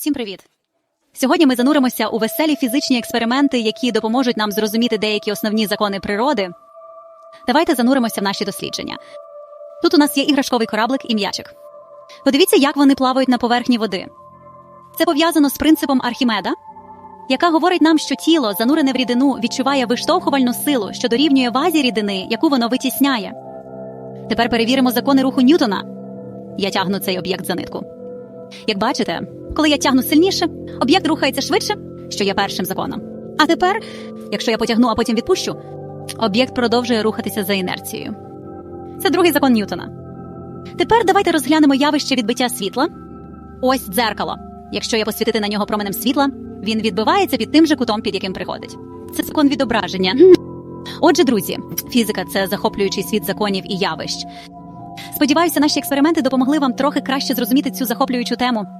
Всім привіт! Сьогодні ми зануримося у веселі фізичні експерименти, які допоможуть нам зрозуміти деякі основні закони природи. Давайте зануримося в наші дослідження. Тут у нас є іграшковий кораблик і м'ячик. Подивіться, як вони плавають на поверхні води. Це пов'язано з принципом Архімеда, яка говорить нам, що тіло, занурене в рідину, відчуває виштовхувальну силу, що дорівнює вазі рідини, яку воно витісняє. Тепер перевіримо закони руху Ньютона. Я тягну цей об'єкт за нитку. Як бачите, коли я тягну сильніше, об'єкт рухається швидше, що є першим законом. А тепер, якщо я потягну, а потім відпущу, об'єкт продовжує рухатися за інерцією. Це другий закон Ньютона. Тепер давайте розглянемо явище відбиття світла. Ось дзеркало. Якщо я посвітити на нього променем світла, він відбивається під тим же кутом, під яким приходить. Це закон відображення. Отже, друзі, фізика це захоплюючий світ законів і явищ. Сподіваюся, наші експерименти допомогли вам трохи краще зрозуміти цю захоплюючу тему.